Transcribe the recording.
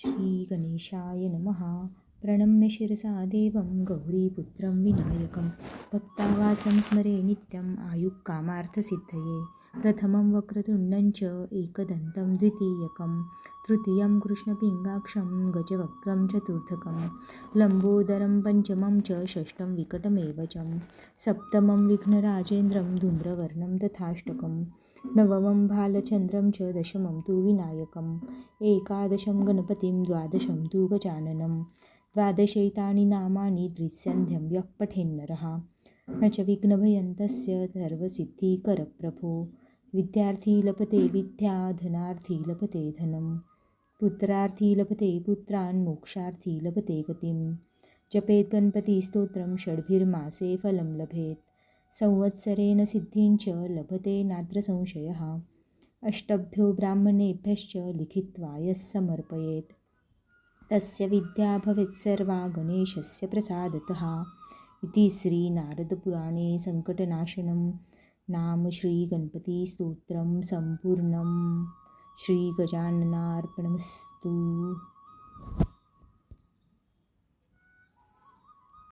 श्रीगणेशाय नमः। प्रणम्य शिरसा देवं गौरीपुत्रं विनायकं। भक्तावाचं स्मरे नित्यम् आयुः कामार्थसिद्धये। प्रथमं वक्रतुण्डं च एकदन्तं द्वितीयकं तृतीयं कृष्णपिङ्गाक्षं गजवक्त्रं चतुर्थकं लम्बोदरं पञ्चमं च षष्ठं विकटमेव च सप्तमं विघ्नराजेन्द्रं धूम्रवर्णं तथाष्टकं नवमं भालचन्द्रं च दशमं तु विनायकम् एकादशं गणपतिं द्वादशं तु गजाननं द्वादशैतानि नामानि त्रिसन्ध्यं यः पठेन्नरः न च विघ्नभयन्तस्य सर्वसिद्धिकरप्रभो विद्यार्थी लभते विद्या धनार्थी लभते धनं। पुत्रार्थी लभते पुत्रान्, मोक्षार्थी लभते गतिं। जपेत् गणपतिस्तोत्रं षड्भिर्मासे फलं लभेत्। संवत्सरेण सिद्धिं लभते नात्र संशयः अष्टभ्यो ब्राह्मणेभ्यश्च लिखित्वा यः समर्पयेत्। तस्य विद्या भवेत् सर्वा गणेशस्य प्रसादतः। इति श्रीनारदपुराणे सङ्कटनाशनं नाम श्री गणपती स्तोत्रम संपूर्णम श्री गजाननार्पणमस्तू.